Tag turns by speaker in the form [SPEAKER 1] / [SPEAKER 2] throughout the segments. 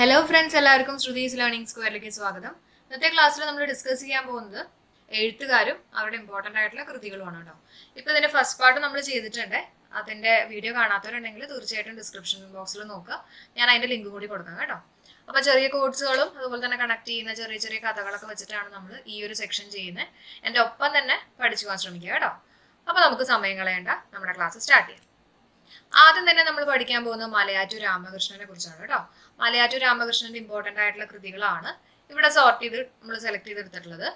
[SPEAKER 1] Hello friends എല്ലാവർക്കും Shruthi's learning സ്ക്വയറിലേക്ക് സ്വാഗതം. ഇന്നത്തെ ക്ലാസ്സിൽ നമ്മൾ ഡിസ്കസ് ചെയ്യാൻ പോകുന്നത് എഴുത്തുകാരും അവരുടെ ഇമ്പോർട്ടന്റ് ആയിട്ടുള്ള കൃതികളുമാണ് കേട്ടോ. ഇപ്പോൾ ഇതിന്റെ ഫസ്റ്റ് പാർട്ട് നമ്മൾ ചെയ്തിട്ടുണ്ട്. അതിന്റെ വീഡിയോ കാണാത്തവരുണ്ടെങ്കിൽ തീർച്ചയായിട്ടും ഡിസ്ക്രിപ്ഷൻ ബോക്സിൽ നോക്കുക. ഞാൻ അതിന്റെ ലിങ്ക് കൂടി കൊടുക്കാം കേട്ടോ. അപ്പോൾ ചെറിയ കോഡ്സുകളും അതുപോലെ തന്നെ കണക്ട് ചെയ്യുന്ന ചെറിയ ചെറിയ കഥകളൊക്കെ വെച്ചിട്ടാണ് നമ്മൾ ഈ ഒരു സെക്ഷൻ ചെയ്യുന്നത്. എന്റെ ഒപ്പം തന്നെ പഠിച്ചു പോകാൻ ശ്രമിക്കുക കേട്ടോ. അപ്പോൾ നമുക്ക് സമയം കളയേണ്ട. നമ്മുടെ ക്ലാസ് സ്റ്റാർട്ട് ചെയ്യാം. ആദ്യം തന്നെ നമ്മൾ പഠിക്കാൻ പോകുന്നത് മലയാറ്റൂർ രാമകൃഷ്ണനെ കുറിച്ചാണ് കേട്ടോ. മലയാറ്റൂർ രാമകൃഷ്ണന്റെ ഇമ്പോർട്ടന്റ് ആയിട്ടുള്ള കൃതികളാണ് ഇവിടെ സോർട്ട് ചെയ്ത് നമ്മൾ സെലക്ട് ചെയ്തെടുത്തിട്ടുള്ളത്.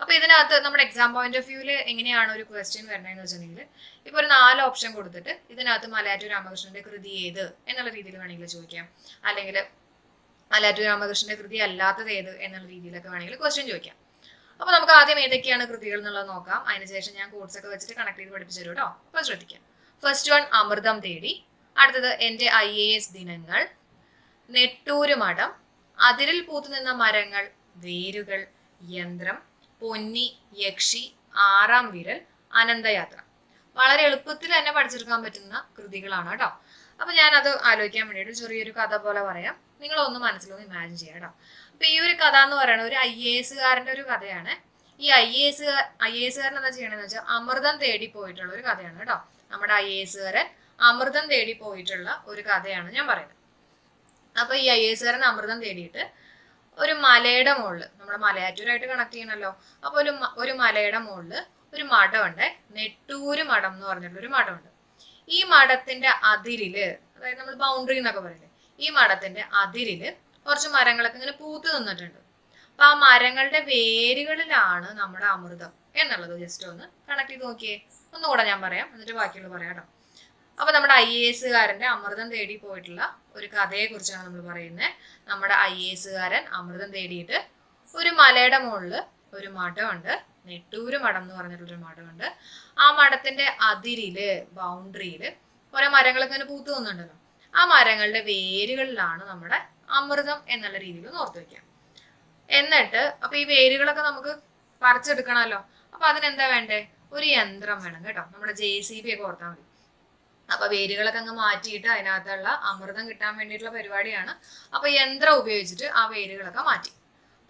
[SPEAKER 1] അപ്പോൾ ഇതിനകത്ത് നമ്മുടെ എക്സാം പോയിന്റ് ഓഫ് വ്യൂവിൽ എങ്ങനെയാണ് ഒരു ക്വസ്റ്റ്യൻ വരണതെന്ന് വെച്ചിട്ടുണ്ടെങ്കിൽ ഇപ്പൊ ഒരു നാല് ഓപ്ഷൻ കൊടുത്തിട്ട് ഇതിനകത്ത് മലയാറ്റൂർ രാമകൃഷ്ണന്റെ കൃതി ഏത് എന്നുള്ള രീതിയിൽ വേണമെങ്കിൽ ചോദിക്കാം. അല്ലെങ്കിൽ മലയാറ്റൂർ രാമകൃഷ്ണന്റെ കൃതി അല്ലാത്തത് ഏത് എന്നുള്ള രീതിയിലൊക്കെ വേണമെങ്കിൽ ക്വസ്റ്റ്യൻ ചോദിക്കാം. അപ്പോൾ നമുക്ക് ആദ്യം ഏതൊക്കെയാണ് കൃതികൾ എന്നുള്ളത് നോക്കാം. അതിനുശേഷം ഞാൻ കോഴ്സൊക്കെ വെച്ചിട്ട് കണക്ട് ചെയ്ത് പഠിപ്പിച്ചു തരും കേട്ടോ. അപ്പോൾ ശ്രദ്ധിക്കാം. ഫസ്റ്റ് വൺ അമൃതം തേടി. അടുത്തത് എന്റെ ഐ എ എസ് ദിനങ്ങൾ. നെട്ടൂര് മഠം. അതിരിൽ പൂത്തുനിന്ന മരങ്ങൾ വേരുകൾ യന്ത്രം പൊന്നി യക്ഷി ആറാം വിരൽ അനന്തയാത്ര. വളരെ എളുപ്പത്തിൽ തന്നെ പഠിച്ചെടുക്കാൻ പറ്റുന്ന കൃതികളാണ് കേട്ടോ. അപ്പൊ ഞാൻ അത് ആലോചിക്കാൻ വേണ്ടിയിട്ട് ചെറിയൊരു കഥ പോലെ പറയാം. നിങ്ങളൊന്ന് മനസ്സിലൊന്ന് ഇമാജിൻ ചെയ്യാം കേട്ടോ. അപ്പൊ ഈ ഒരു കഥ എന്ന് പറയുന്നത് ഒരു ഐ എ എസുകാരന്റെ ഒരു കഥയാണ്. ഈ I A S I A എസുകാരൻ എന്താ ചെയ്യണമെന്ന് വെച്ചാൽ അമൃതം തേടി പോയിട്ടുള്ള ഒരു കഥയാണ് കേട്ടോ. നമ്മുടെ ഐ എസ് എസുകാരൻ അമൃതം തേടി പോയിട്ടുള്ള ഒരു കഥയാണ് ഞാൻ പറയുന്നത്. അപ്പൊ ഈ ഐ എസ് എസുകാരൻ അമൃതം തേടിയിട്ട് ഒരു മലയുടെ മുകളിൽ നമ്മുടെ മലയാറ്റൂരായിട്ട് കണക്ട് ചെയ്യണല്ലോ. അപ്പൊ ഒരു ഒരു മലയുടെ മുകളിൽ ഒരു മഠമുണ്ട്. നെട്ടൂര് മഠം എന്ന് പറഞ്ഞിട്ടുള്ള ഒരു മഠമുണ്ട്. ഈ മഠത്തിന്റെ അതിരിൽ അതായത് നമ്മൾ ബൗണ്ടറി എന്നൊക്കെ പറയില്ലേ ഈ മഠത്തിന്റെ അതിരിൽ കുറച്ച് മരങ്ങളൊക്കെ ഇങ്ങനെ പൂത്ത് നിന്നിട്ടുണ്ട്. അപ്പൊ ആ മരങ്ങളുടെ വേരുകളിലാണ് നമ്മുടെ അമൃതം എന്നുള്ളത്. ജസ്റ്റ് ഒന്ന് കണക്ട് ചെയ്ത് നോക്കിയേ. ഒന്നുകൂടെ ഞാൻ പറയാം. എന്നിട്ട് ബാക്കിയുള്ള പറയാം കേട്ടോ. അപ്പൊ നമ്മുടെ ഐ എ എസുകാരന്റെ അമൃതം തേടി പോയിട്ടുള്ള ഒരു കഥയെ കുറിച്ചാണ് നമ്മൾ പറയുന്നത്. നമ്മുടെ ഐ എ എസുകാരൻ അമൃതം തേടിയിട്ട് ഒരു മലയുടെ മുകളിൽ ഒരു മഠമുണ്ട്. നെട്ടൂര് മഠം എന്ന് പറഞ്ഞിട്ടുള്ളൊരു മഠമുണ്ട്. ആ മഠത്തിന്റെ അതിരിൽ ബൗണ്ടറിയിൽ കുറെ മരങ്ങളൊക്കെ ഇങ്ങനെ പൂത്തു നിന്നുണ്ടല്ലോ. ആ മരങ്ങളുടെ വേരുകളിലാണ് നമ്മുടെ അമൃതം എന്നുള്ള രീതിയിൽ ഓർത്ത് വെക്കാം എന്നിട്ട് അപ്പൊ ഈ വേരുകളൊക്കെ നമുക്ക് പറിച്ചെടുക്കണമല്ലോ. അപ്പൊ അതിനെന്താ വേണ്ടേ? ഒരു യന്ത്രം വേണം കേട്ടോ. നമ്മുടെ ജെ സി ബി ഒക്കെ ഓർത്താൽ മതി. അപ്പൊ വേരുകളൊക്കെ അങ്ങ് മാറ്റിയിട്ട് അതിനകത്തുള്ള അമൃതം കിട്ടാൻ വേണ്ടിയിട്ടുള്ള പരിപാടിയാണ്. അപ്പൊ യന്ത്രം ഉപയോഗിച്ചിട്ട് ആ വേരുകളൊക്കെ മാറ്റി.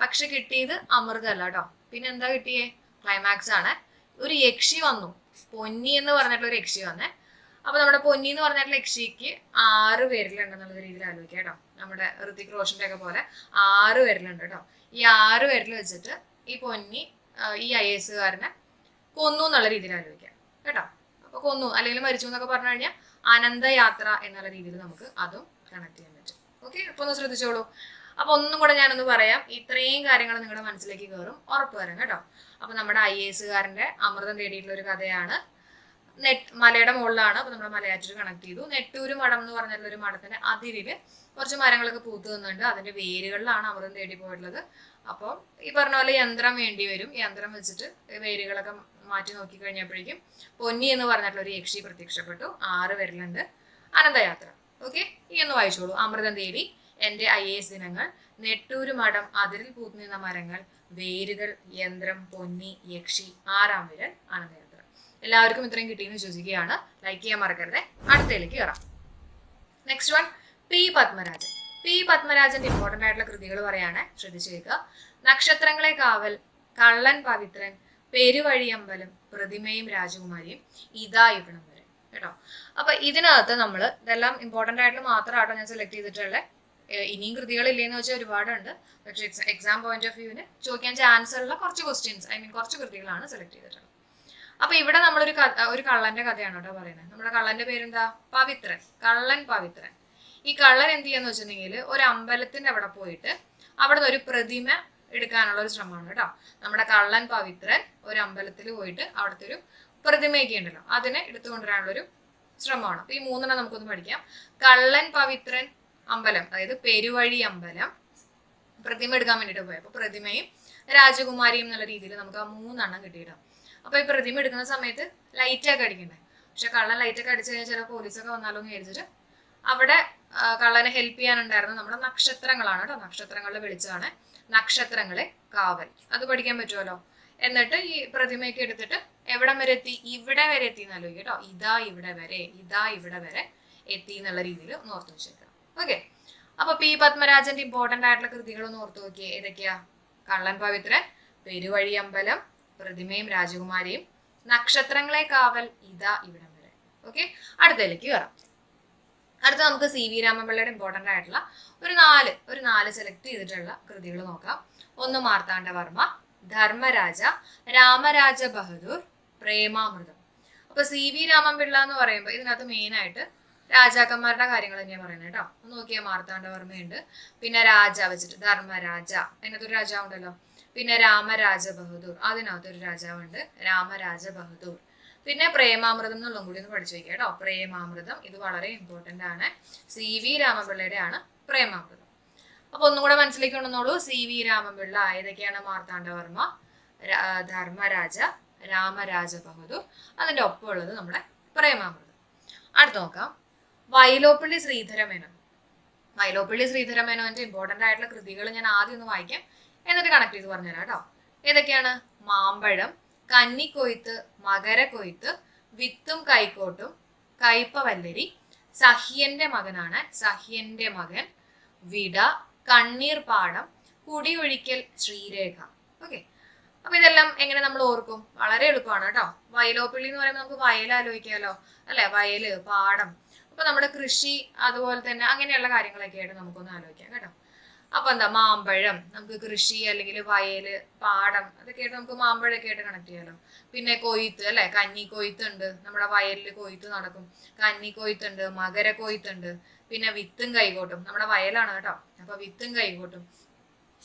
[SPEAKER 1] പക്ഷെ കിട്ടിയത് അമൃതം അല്ല കേട്ടോ. പിന്നെ എന്താ കിട്ടിയേ? ക്ലൈമാക്സ് ആണ്. ഒരു യക്ഷി വന്നു. പൊന്നി എന്ന് പറഞ്ഞിട്ടുള്ള ഒരു യക്ഷി വന്നേ. അപ്പൊ നമ്മുടെ പൊന്നി എന്ന് പറഞ്ഞിട്ടുള്ള യക്ഷിക്ക് ആറ് പേരിലുണ്ടെന്നുള്ള രീതിയിൽ ആലോചിക്കാം കേട്ടോ. നമ്മുടെ ഋതിക് റോഷന്റെ ഒക്കെ പോലെ ആറ് പേരിലുണ്ട് കേട്ടോ. ഈ ആറ് പേരിൽ വെച്ചിട്ട് ഈ പൊന്നി ഈ ഐ എസ് കാരനെ കൊന്നു എന്നുള്ള രീതിയിൽ ആലോചിക്കാം. കേട്ടോ? അപ്പൊ കൊന്നു അല്ലെങ്കിൽ മരിച്ചു എന്നൊക്കെ പറഞ്ഞു കഴിഞ്ഞാൽ അനന്തയാത്ര എന്നുള്ള രീതിയിൽ നമുക്ക് അതും കണക്ട് ചെയ്യാൻ പറ്റും. ഓക്കെ അപ്പൊ ഒന്ന് ശ്രദ്ധിച്ചോളൂ. അപ്പൊ ഒന്നും കൂടെ ഞാനൊന്ന് പറയാം. ഇത്രയും കാര്യങ്ങൾ നിങ്ങളുടെ മനസ്സിലേക്ക് കയറും ഉറപ്പ് വരാം കേട്ടോ. അപ്പൊ നമ്മുടെ ഐ എസ് കാരന്റെ അമൃതം തേടിയിട്ടുള്ള ഒരു കഥയാണ്. നെറ്റ് മലയുടെ മുകളിലാണ്. അപ്പൊ നമ്മുടെ മലയാറ്റൂർ കണക്ട് ചെയ്തു. നെട്ടൂര് മഠം എന്ന് പറഞ്ഞിട്ടുള്ള ഒരു മഠത്തിന്റെ അതിരിൽ കുറച്ച് മരങ്ങളൊക്കെ പൂത്തു നിന്നുണ്ട് അതിന്റെ വേരുകളിലാണ് അമൃതം തേടി പോയിട്ടുള്ളത്. അപ്പോൾ ഈ പറഞ്ഞ പോലെ യന്ത്രം വേണ്ടി വരും. യന്ത്രം വെച്ചിട്ട് വേരുകളൊക്കെ മാറ്റി നോക്കി കഴിഞ്ഞപ്പോഴേക്കും പൊന്നി എന്ന് പറഞ്ഞിട്ടുള്ള ഒരു യക്ഷി പ്രത്യക്ഷപ്പെട്ടു. ആറ് വരലുണ്ട്. അനന്തയാത്ര. ഓക്കെ ഈ ഒന്ന് വായിച്ചോളൂ. അമൃതം ദേവി എന്റെ ഐ എസ് ദിനങ്ങൾ നെട്ടൂര് മഠം അതിരിൽ പൂത്തു നിന്ന മരങ്ങൾ വേരുകൾ യന്ത്രം പൊന്നി യക്ഷി ആറാം വിരൽ അനന്തയാത്ര. എല്ലാവർക്കും ഇത്രയും കിട്ടിയെന്ന് ചോദിക്കുകയാണ് ലൈക്ക് ചെയ്യാൻ മറക്കരുത്. അടുത്തയിലേക്ക് കയറാം. Next one P Padmarajan. P പത്മരാജന്റെ important ആയിട്ടുള്ള കൃതികൾ പറയാണ്. ശ്രദ്ധിച്ചു കേൾക്കുക. നക്ഷത്രങ്ങളെ കാവൽ കള്ളൻ പവിത്രൻ പെരുവഴിയമ്പലം പ്രതിമയും രാജകുമാരിയും ഇതാ ഇവിടം വരെ കേട്ടോ? അപ്പൊ ഇതിനകത്ത് നമ്മൾ ഇതെല്ലാം ഇമ്പോർട്ടന്റ് ആയിട്ട് മാത്രമാട്ടോ ഞാൻ സെലക്ട് ചെയ്തിട്ടുള്ളത് ഇനിയും കൃതികളില്ലേന്ന് വെച്ചാൽ ഒരുപാടുണ്ട്. പക്ഷേ എക്സാം പോയിന്റ് ഓഫ് വ്യൂവിന് ചോദിക്കാൻ ചാൻസ് ഉള്ള കുറച്ച് ക്വസ്റ്റ്യൻസ് ഐ മീൻ കുറച്ച് കൃതികളാണ് സെലക്ട് ചെയ്തിട്ടുള്ളത്. അപ്പൊ ഇവിടെ നമ്മളൊരു ഒരു കള്ളന്റെ കഥയാണ് കേട്ടോ പറയുന്നത്. നമ്മുടെ കള്ളന്റെ പേരെന്താ? പവിത്രൻ. കള്ളൻ പവിത്രൻ. ഈ കള്ളൻ എന്ത് ചെയ്യാന്ന് വെച്ചിട്ടുണ്ടെങ്കിൽ ഒരു അമ്പലത്തിന്റെ അവിടെ പോയിട്ട് അവിടെ ഒരു പ്രതിമ എടുക്കാനുള്ള ഒരു ശ്രമമാണ് കേട്ടോ. നമ്മുടെ കള്ളൻ പവിത്രൻ ഒരു അമ്പലത്തിൽ പോയിട്ട് അവിടുത്തെ ഒരു പ്രതിമയൊക്കെ ഉണ്ടല്ലോ അതിനെ എടുത്തുകൊണ്ടുവരാനുള്ള ഒരു ശ്രമമാണ്. അപ്പൊ ഈ മൂന്നെണ്ണം നമുക്കൊന്ന് പഠിക്കാം. കള്ളൻ പവിത്രൻ അമ്പലം അതായത് പെരുവഴി അമ്പലം പ്രതിമ എടുക്കാൻ വേണ്ടിയിട്ട് പോയി അപ്പൊ പ്രതിമയും രാജകുമാരിയും എന്നുള്ള രീതിയിൽ നമുക്ക് ആ മൂന്നെണ്ണം കിട്ടിയിട്ടാണ് അപ്പൊ ഈ പ്രതിമ എടുക്കുന്ന സമയത്ത് ലൈറ്റൊക്കെ അടിക്കണ്ടേ? പക്ഷെ കള്ളൻ ലൈറ്റൊക്കെ അടിച്ചു കഴിഞ്ഞാൽ ചില പോലീസൊക്കെ വന്നാലോ എന്ന് വിചാരിച്ചിട്ട് അവിടെ കള്ളനെ ഹെൽപ്പ് ചെയ്യാനുണ്ടായിരുന്ന നമ്മുടെ നക്ഷത്രങ്ങളാണ് കേട്ടോ. നക്ഷത്രങ്ങളുടെ വെളിച്ചമാണ്. നക്ഷത്രങ്ങളെ കാവൽ. അത് പഠിക്കാൻ പറ്റുമല്ലോ? എന്നിട്ട് ഈ പ്രതിമയൊക്കെ എടുത്തിട്ട് എവിടം വരെ എത്തി? ഇവിടെ വരെ എത്തി എന്നല്ലോ കേട്ടോ. ഇതാ ഇവിടെ വരെ ഇതാ ഇവിടെ വരെ എത്തി എന്നുള്ള രീതിയിൽ ഒന്ന് ഓർത്ത് വെച്ചേക്കാം. ഓക്കെ? അപ്പൊ പി പത്മരാജന്റെ ഇമ്പോർട്ടന്റ് ആയിട്ടുള്ള കൃതികളൊന്ന് ഓർത്തു നോക്കിയേ. ഏതൊക്കെയാ? കള്ളൻ പവിത്രൻ പെരുവഴി അമ്പലം പ്രതിമയും രാജകുമാരിയും. നക്ഷത്രങ്ങളെ കാവൽ ഇതാ ഇവിടം വരെ. ഓക്കെ? അടുത്തതിലേക്ക് കയറാം അടുത്ത നമുക്ക് സി വി രാമപിള്ളയുടെ ഇമ്പോർട്ടന്റ് ആയിട്ടുള്ള ഒരു നാല് ഒരു നാല് സെലക്ട് ചെയ്തിട്ടുള്ള കൃതികൾ നോക്കാം. ഒന്ന് മാർത്താണ്ഡവർമ്മ ധർമ്മരാജ രാമരാജ ബഹദൂർ പ്രേമാമൃതം. അപ്പൊ സി വി രാമൻപിള്ള എന്ന് പറയുമ്പോൾ ഇതിനകത്ത് മെയിൻ ആയിട്ട് രാജാക്കന്മാരുടെ കാര്യങ്ങൾ തന്നെയാണ് പറയുന്നത് കേട്ടോ. ഒന്ന് നോക്കിയാൽ മാർത്താണ്ഡവർമ്മയുണ്ട് പിന്നെ രാജ വെച്ചിട്ട് ധർമ്മരാജ അതിനകത്തൊരു രാജാവുണ്ടല്ലോ. പിന്നെ രാമരാജ ബഹദൂർ അതിനകത്തൊരു രാജാവുണ്ട്. രാമരാജ ബഹദൂർ. പിന്നെ പ്രേമാമൃതം എന്നുള്ളതും കൂടി ഒന്ന് പഠിച്ചു വയ്ക്കുക കേട്ടോ. പ്രേമാമൃതം ഇത് വളരെ ഇമ്പോർട്ടന്റ് ആണ്. സി വി രാമപിള്ളയുടെ ആണ് പ്രേമാമൃതം. അപ്പൊ ഒന്നും കൂടെ മനസ്സിലേക്ക് കൊണ്ടുവന്നോളൂ. സി വി രാമപിള്ള ഏതൊക്കെയാണ് മാർത്താണ്ഡവർമ്മ? ധർമ്മരാജ രാമരാജ ബഹദൂർ അതിന്റെ ഒപ്പമുള്ളത് നമ്മുടെ പ്രേമാമൃതം. അടുത്ത് നോക്കാം. വയലോപ്പള്ളി ശ്രീധരമേനോൻ. വയലോപ്പള്ളി ശ്രീധരമേനോന്റെ ഇമ്പോർട്ടന്റ് ആയിട്ടുള്ള കൃതികൾ ഞാൻ ആദ്യം ഒന്ന് വായിക്കാം. എന്നിട്ട് കണക്ട് ചെയ്ത് പറഞ്ഞുതരാം കേട്ടോ. ഏതൊക്കെയാണ്? മാമ്പഴം കന്നിക്കൊയ്ത്ത് മകരക്കൊയ്ത്ത് വിത്തും കൈക്കോട്ടും കയ്പവല്ലരി സഹ്യന്റെ മകനാണ് സഹ്യന്റെ മകൻ വിട കണ്ണീർ പാടം കുടിയൊഴിക്കൽ ശ്രീരേഖ. ഓക്കെ അപ്പൊ ഇതെല്ലാം എങ്ങനെ നമ്മൾ ഓർക്കും? വളരെ എളുപ്പമാണ് കേട്ടോ. വയലോപ്പിള്ളി എന്ന് പറയുമ്പോൾ നമുക്ക് വയൽ ആലോചിക്കാമല്ലോ അല്ലെ? വയൽ പാടം. അപ്പൊ നമ്മുടെ കൃഷി അതുപോലെ തന്നെ അങ്ങനെയുള്ള കാര്യങ്ങളൊക്കെ ആയിട്ട് നമുക്കൊന്ന് ആലോചിക്കാം കേട്ടോ. അപ്പൊ എന്താ മാമ്പഴം നമുക്ക് കൃഷി അല്ലെങ്കിൽ വയൽ പാടം അതൊക്കെ ആയിട്ട് നമുക്ക് മാമ്പഴമൊക്കെ ആയിട്ട് കണക്ട് ചെയ്യാലോ. പിന്നെ കൊയ്ത്ത് അല്ലെ കന്നി കൊയ്ത്ത് ഉണ്ട് നമ്മുടെ വയലിൽ കൊയ്ത്ത് നടക്കും. കന്നി കൊയ്ത്തുണ്ട് മകര കൊയ്ത്തുണ്ട്. പിന്നെ വിത്തും കൈകോട്ടും. നമ്മുടെ വയലാണ് കേട്ടോ. അപ്പൊ വിത്തും കൈകോട്ടും.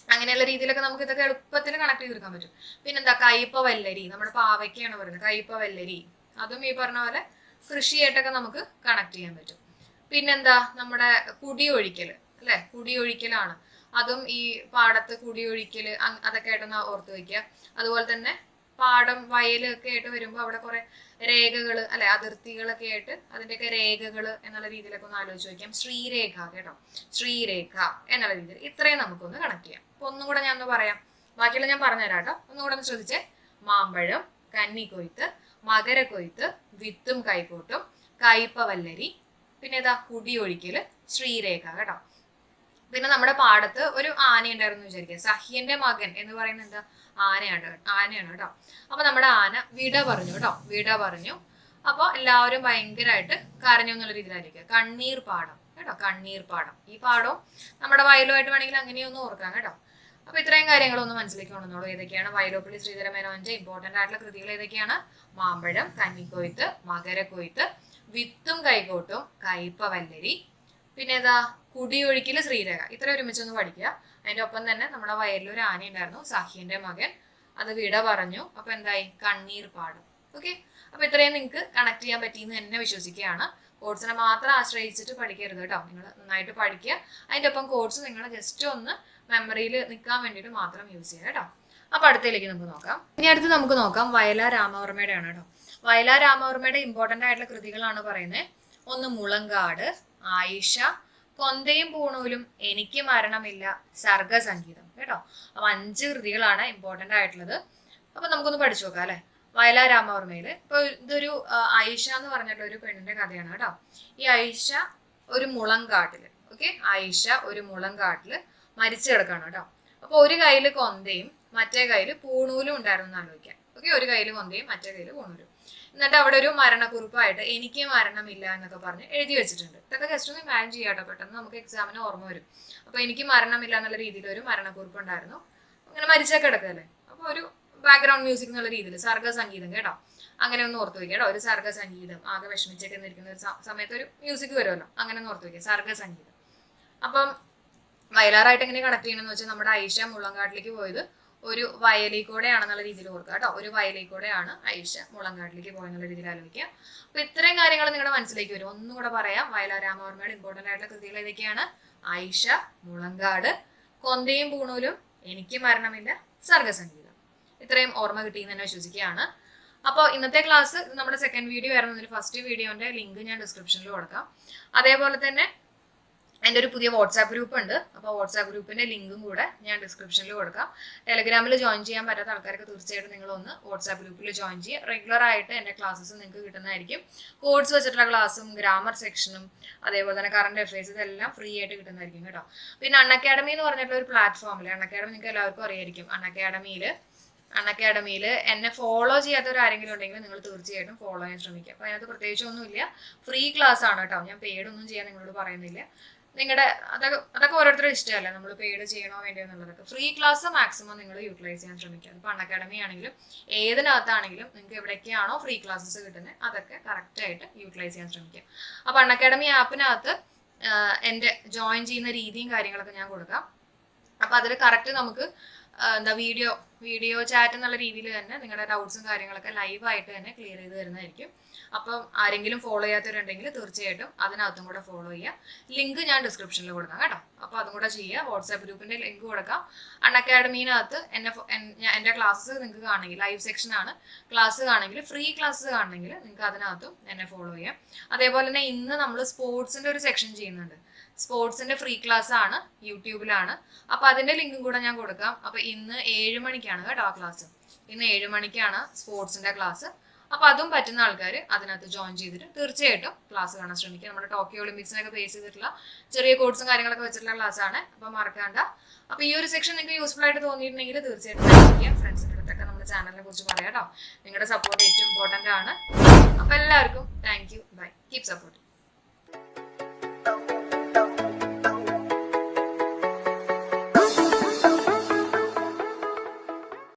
[SPEAKER 1] അങ്ങനെയുള്ള രീതിയിലൊക്കെ നമുക്ക് ഇതൊക്കെ എളുപ്പത്തിൽ കണക്ട് ചെയ്തെടുക്കാൻ പറ്റും. പിന്നെന്താ കയ്പ വല്ലരി. നമ്മുടെ പാവയ്ക്കാണ് പറയുന്നത്. കയ്പ വല്ലരി. അതും ഈ പറഞ്ഞ പോലെ കൃഷിയായിട്ടൊക്കെ നമുക്ക് കണക്ട് ചെയ്യാൻ പറ്റും. പിന്നെന്താ നമ്മുടെ കുടിയൊഴിക്കൽ അല്ലെ? കുടിയൊഴിക്കലാണ് അതും ഈ പാടത്ത് കുടിയൊഴിക്കൽ അതൊക്കെ ആയിട്ടൊന്ന് ഓർത്ത് വെക്കുക. അതുപോലെ തന്നെ പാടം വയലൊക്കെ ആയിട്ട് വരുമ്പോൾ അവിടെ കുറെ രേഖകൾ അല്ലെ അതിർത്തികളൊക്കെ ആയിട്ട് അതിന്റെയൊക്കെ രേഖകൾ എന്നുള്ള രീതിയിലൊക്കെ ഒന്ന് ആലോചിച്ച് വയ്ക്കാം ശ്രീരേഖ കേട്ടോ. ശ്രീരേഖ എന്നുള്ള രീതിയിൽ ഇത്രയും നമുക്കൊന്ന് കണക്ട് ചെയ്യാം. അപ്പൊ ഒന്നും കൂടെ ഞാൻ ഒന്ന് പറയാം. ബാക്കിയുള്ള ഞാൻ പറഞ്ഞുതരാം കേട്ടോ. ഒന്നും കൂടെ ഒന്ന് ശ്രദ്ധിച്ചേ. മാമ്പഴം കന്നിക്കൊയ്ത്ത് മകരക്കൊയ്ത്ത് വിത്തും കൈക്കോട്ടും കയ്പവല്ലരി പിന്നെ ഇതാ കുടിയൊഴിക്കൽ ശ്രീരേഖ കേട്ടോ. പിന്നെ നമ്മുടെ പാടത്ത് ഒരു ആന ഉണ്ടായിരുന്നു വിചാരിക്കുക സഹിയന്റെ മകൻ എന്ന് പറയുന്നത് എന്താ? ആനയാണ്. ആനയാണ് കേട്ടോ. അപ്പൊ നമ്മുടെ ആന വിട പറഞ്ഞു കേട്ടോ. വിട പറഞ്ഞു. അപ്പൊ എല്ലാവരും ഭയങ്കരമായിട്ട് കരഞ്ഞു എന്നുള്ള രീതിയിലായിരിക്കും. കണ്ണീർ പാടം കേട്ടോ. കണ്ണീർ പാടം. ഈ പാടവും നമ്മുടെ വയലുമായിട്ട് വേണമെങ്കിൽ അങ്ങനെയൊന്നും ഓർക്കാം കേട്ടോ. അപ്പൊ ഇത്രയും കാര്യങ്ങളൊന്ന് മനസ്സിലേക്ക് കൊണ്ടുവന്നോളൂ. ഏതൊക്കെയാണ് വയലോപ്പള്ളി ശ്രീധരമേനോന്റെ ഇമ്പോർട്ടന്റ് ആയിട്ടുള്ള കൃതികൾ ഏതൊക്കെയാണ്? മാമ്പഴം കന്നിക്കൊയ്ത്ത് മകരക്കൊയ്ത്ത് വിത്തും കൈകോട്ടും കയ്പവല്ലരി പിന്നെ ഏതാ കുടിയൊഴിക്കൽ ശ്രീരേഖ. ഇത്ര ഒരുമിച്ചൊന്ന് പഠിക്കുക. അതിന്റെ ഒപ്പം തന്നെ നമ്മുടെ വയലിൽ ഒരു ആന ഉണ്ടായിരുന്നു സാഹിന്റെ മകൻ. അത് വിട പറഞ്ഞു. അപ്പൊ എന്തായി? കണ്ണീർ പാടും. ഓക്കെ? അപ്പൊ ഇത്രയും നിങ്ങൾക്ക് കണക്ട് ചെയ്യാൻ പറ്റിയെന്ന് തന്നെ വിശ്വസിക്കുകയാണ്. കോഴ്സിനെ മാത്രം ആശ്രയിച്ചിട്ട് പഠിക്കരുത് കേട്ടോ. നിങ്ങൾ നന്നായിട്ട് പഠിക്കുക. അതിന്റെ ഒപ്പം കോഴ്സ് നിങ്ങൾ ജസ്റ്റ് ഒന്ന് മെമ്മറിയിൽ നിൽക്കാൻ വേണ്ടിയിട്ട് മാത്രം യൂസ് ചെയ്യുക കേട്ടോ. അപ്പൊ അടുത്തേക്ക് നമുക്ക് നോക്കാം. ഇനി അടുത്ത് നമുക്ക് നോക്കാം വയലാ രാമവർമ്മയുടെ ആണ് കേട്ടോ. വയലാ രാമവർമ്മയുടെ ഇമ്പോർട്ടന്റ് ആയിട്ടുള്ള കൃതികളാണ് പറയുന്നത്. ഒന്ന് മുളങ്കാട് ആയിഷ കൊന്തയും പൂണൂലും എനിക്ക് മരണമില്ല. സർഗസംഗീതം കേട്ടോ? അപ്പൊ അഞ്ച് കൃതികളാണ് ഇമ്പോർട്ടന്റ് ആയിട്ടുള്ളത്. അപ്പൊ നമുക്കൊന്ന് പഠിച്ചു നോക്കാം അല്ലെ? വയലാ രാമവർമ്മയിൽ. ഇപ്പൊ ഇതൊരു ആയിഷ എന്ന് പറഞ്ഞിട്ടുള്ള ഒരു പെണ്ണിന്റെ കഥയാണ് കേട്ടോ? ഈ ആയിഷ ഒരു മുളങ്കാട്ടിൽ ഓക്കെ? ആയിഷ ഒരു മുളങ്കാട്ടിൽ മരിച്ചു കിടക്കാണ് കേട്ടോ? അപ്പൊ ഒരു കയ്യിൽ കൊന്തയും മറ്റേ കയ്യിൽ പൂണൂലും ഉണ്ടായിരുന്നു എന്ന് ആലോചിക്കാം. ഓക്കെ? ഒരു കയ്യിൽ കൊന്തയും മറ്റേ കയ്യിൽ പൂണൂലും. എന്നിട്ട് അവിടെ ഒരു മരണക്കുറിപ്പായിട്ട് എനിക്ക് മരണമില്ല എന്നൊക്കെ പറഞ്ഞ് എഴുതി വെച്ചിട്ടുണ്ട്. ഇതൊക്കെ ജസ്റ്റ് ഒന്ന് ഇമാജിൻ ചെയ്യാട്ടോ പെട്ടെന്ന് നമുക്ക് എക്സാമിന് ഓർമ്മ വരും. അപ്പോൾ എനിക്ക് മരണമില്ല എന്നുള്ള രീതിയിൽ ഒരു മരണക്കുറിപ്പ് ഉണ്ടായിരുന്നു. അങ്ങനെ മരിച്ചൊക്കെ കിടക്കല്ലേ അപ്പോൾ ഒരു ബാക്ക്ഗ്രൗണ്ട് മ്യൂസിക് എന്നുള്ള രീതിയിൽ സർഗ സംഗീതം കേട്ടോ. അങ്ങനെ ഒന്ന് ഓർത്ത് വയ്ക്കുക കേട്ടോ ഒരു സർഗ സംഗീതം. ആകെ വിഷമിച്ചൊക്കെ നിൽക്കുന്ന ഒരു സമയത്ത് ഒരു മ്യൂസിക് വരുമല്ലോ. അങ്ങനെ ഒന്ന് ഓർത്ത് വെക്കുക. സർഗ സംഗീതം. അപ്പം വയലാറായിട്ട് എങ്ങനെ കണക്ട് ചെയ്യണമെന്ന് വെച്ചാൽ നമ്മുടെ ഐഷ മുള്ളങ്കാട്ടിലേക്ക് പോയത് ഒരു വയലിൽ കൂടെയാണെന്നുള്ള രീതിയിൽ കൊടുക്കുക കേട്ടോ. ഒരു വയലിൽ കൂടെയാണ് ഐഷ മുളങ്കാട്ടിലേക്ക് പോയെന്നുള്ള രീതിയിൽ ആലോചിക്കുക. അപ്പൊ ഇത്രയും കാര്യങ്ങൾ നിങ്ങളുടെ മനസ്സിലേക്ക് വരും. ഒന്നും കൂടെ പറയാം. വയലാർ രാമവർമ്മയുടെ ഇമ്പോർട്ടന്റ് ആയിട്ടുള്ള കൃതികൾ ഏതൊക്കെയാണ്? ഐഷ മുളങ്കാട് കൊന്തയും പൂണൂലും എനിക്ക് മരണമില്ല സർഗസംഗീതം. ഇത്രയും ഓർമ്മ കിട്ടിയെന്ന് തന്നെ വിശ്വസിക്കുകയാണ്. അപ്പോൾ ഇന്നത്തെ ക്ലാസ് നമ്മുടെ സെക്കൻഡ് വീഡിയോ ആയിരുന്നു. ഫസ്റ്റ് വീഡിയോന്റെ ലിങ്ക് ഞാൻ ഡിസ്ക്രിപ്ഷനിൽ കൊടുക്കാം. അതേപോലെ തന്നെ എന്റെ ഒരു പുതിയ വാട്സാപ്പ് ഗ്രൂപ്പ് ഉണ്ട്. അപ്പോൾ വാട്സാപ്പ് ഗ്രൂപ്പിന്റെ ലിങ്കും കൂടെ ഞാൻ ഡിസ്ക്രിപ്ഷനിൽ കൊടുക്കാം. ടെലഗ്രാമിൽ ജോയിൻ ചെയ്യാൻ പറ്റാത്ത ആൾക്കാരൊക്കെ തീർച്ചയായിട്ടും നിങ്ങൾ ഒന്ന് വാട്സാപ്പ് ഗ്രൂപ്പിൽ ജോയിൻ ചെയ്യുക. റെഗുലർ ആയിട്ട് എന്റെ ക്ലാസ്സസ് നിങ്ങൾക്ക് കിട്ടുന്നതായിരിക്കും. കോഡ്സ് വെച്ചിട്ടുള്ള ക്ലാസ്സും ഗ്രാമർ സെക്ഷനും അതേപോലെ തന്നെ കറണ്ട് അഫയേഴ്സ് ഇതെല്ലാം ഫ്രീ ആയിട്ട് കിട്ടുന്നതായിരിക്കും കേട്ടോ. പിന്നെ അൺ അക്കാഡമി എന്ന് പറഞ്ഞിട്ടുള്ള ഒരു പ്ലാറ്റ്ഫോമിൽ അൺ അക്കാഡമി നിങ്ങൾക്ക് എല്ലാവർക്കും അറിയായിരിക്കും. അൺ അക്കാഡമിയിൽ അൺ അക്കാഡമിയിൽ എന്നെ ഫോളോ ചെയ്യാത്തവർ ആരെങ്കിലും ഉണ്ടെങ്കിൽ നിങ്ങൾ തീർച്ചയായിട്ടും ഫോളോ ചെയ്യാൻ ശ്രമിക്കുക. അപ്പോൾ അതിനകത്ത് പ്രത്യേകിച്ചൊന്നുമില്ല ഫ്രീ ക്ലാസ് ആണ് കേട്ടോ. ഞാൻ പെയ്ഡ് ഒന്നും ചെയ്യാൻ നിങ്ങളോട് പറയുന്നില്ല. നിങ്ങളുടെ അതൊക്കെ അതൊക്കെ ഓരോരുത്തരുടെ ഇഷ്ടമല്ലേ? നമ്മൾ പെയ്ഡ് ചെയ്യണോ വേണ്ടോ എന്നുള്ളതൊക്കെ. ഫ്രീ ക്ലാസ് മാക്സിമം നിങ്ങൾ യൂട്ടിലൈസ് ചെയ്യാൻ ശ്രമിക്കുക. ഇപ്പോൾ അക്കാഡമി ആണെങ്കിലും ഏതിനകത്താണെങ്കിലും നിങ്ങൾക്ക് എവിടേക്കാണോ ഫ്രീ ക്ലാസ്സസ് കിട്ടുന്നത് അതൊക്കെ കറക്റ്റായിട്ട് യൂട്ടിലൈസ് ചെയ്യാൻ ശ്രമിക്കുക. അപ്പോൾ അൺ അക്കാഡമി ആപ്പിനകത്ത് എന്റെ ജോയിൻ ചെയ്യുന്ന രീതിയും കാര്യങ്ങളൊക്കെ ഞാൻ കൊടുക്കാം. അപ്പോൾ അതിൽ കറക്റ്റ് നമുക്ക് എന്താ വീഡിയോ വീഡിയോ ചാറ്റ് എന്നുള്ള രീതിയിൽ തന്നെ നിങ്ങളുടെ ഡൗട്ട്സും കാര്യങ്ങളൊക്കെ ലൈവായിട്ട് തന്നെ ക്ലിയർ ചെയ്ത് തരുന്നതായിരിക്കും. അപ്പം ആരെങ്കിലും ഫോളോ ചെയ്യാത്തവരുണ്ടെങ്കിൽ തീർച്ചയായിട്ടും അതിനകത്തും കൂടെ ഫോളോ ചെയ്യുക ലിങ്ക് ഞാൻ ഡിസ്ക്രിപ്ഷനിൽ കൊടുക്കാം കേട്ടോ. അപ്പോൾ അതും കൂടെ ചെയ്യുക വാട്സാപ്പ് ഗ്രൂപ്പിന്റെ ലിങ്ക് കൊടുക്കാം. അൺ അക്കാഡമീനകത്ത് എന്നെ എന്റെ ക്ലാസ് നിങ്ങൾക്ക് കാണണമെങ്കിൽ ലൈവ് സെക്ഷൻ ആണ്. ക്ലാസ് കാണണമെങ്കിൽ ഫ്രീ ക്ലാസ് കാണണമെങ്കിൽ നിങ്ങൾക്ക് അതിനകത്തും എന്നെ ഫോളോ ചെയ്യാം. അതേപോലെ തന്നെ ഇന്ന് നമ്മൾ സ്പോർട്സിന്റെ ഒരു സെക്ഷൻ ചെയ്യുന്നുണ്ട്. സ്പോർട്സിന്റെ ഫ്രീ ക്ലാസ് ആണ് യൂട്യൂബിലാണ്. അപ്പൊ അതിന്റെ ലിങ്കും കൂടെ ഞാൻ കൊടുക്കാം. അപ്പൊ ഇന്ന് ഏഴ് മണിക്കാണ് കേട്ടോ ആ ക്ലാസ്. ഇന്ന് ഏഴ് മണിക്കാണ് സ്പോർട്സിന്റെ ക്ലാസ്. അപ്പൊ അതും പറ്റുന്ന ആൾക്കാർ അതിനകത്ത് ജോയിൻ ചെയ്തിട്ട് തീർച്ചയായിട്ടും ക്ലാസ് കാണാൻ ശ്രമിക്കുക. നമ്മുടെ ടോക്കിയോ ഒളിമ്പിക്സിനൊക്കെ ബേസ് ചെയ്തിട്ടുള്ള ചെറിയ കോഴ്സും കാര്യങ്ങളൊക്കെ വെച്ചിട്ടുള്ള ക്ലാസ് ആണ് അപ്പൊ മറക്കാണ്ട. അപ്പൊ ഈ ഒരു സെക്ഷൻ നിങ്ങൾക്ക് യൂസ്ഫുൾ ആയിട്ട് തോന്നിയിട്ടുണ്ടെങ്കിൽ തീർച്ചയായിട്ടും ഫ്രണ്ട്സിന്റെ അടുത്തൊക്കെ നമ്മുടെ ചാനലിനെ കുറിച്ച് പറയാം കേട്ടോ. നിങ്ങളുടെ സപ്പോർട്ട് ഏറ്റവും ഇമ്പോർട്ടന്റ് ആണ്. അപ്പൊ എല്ലാവർക്കും thank you bye keep support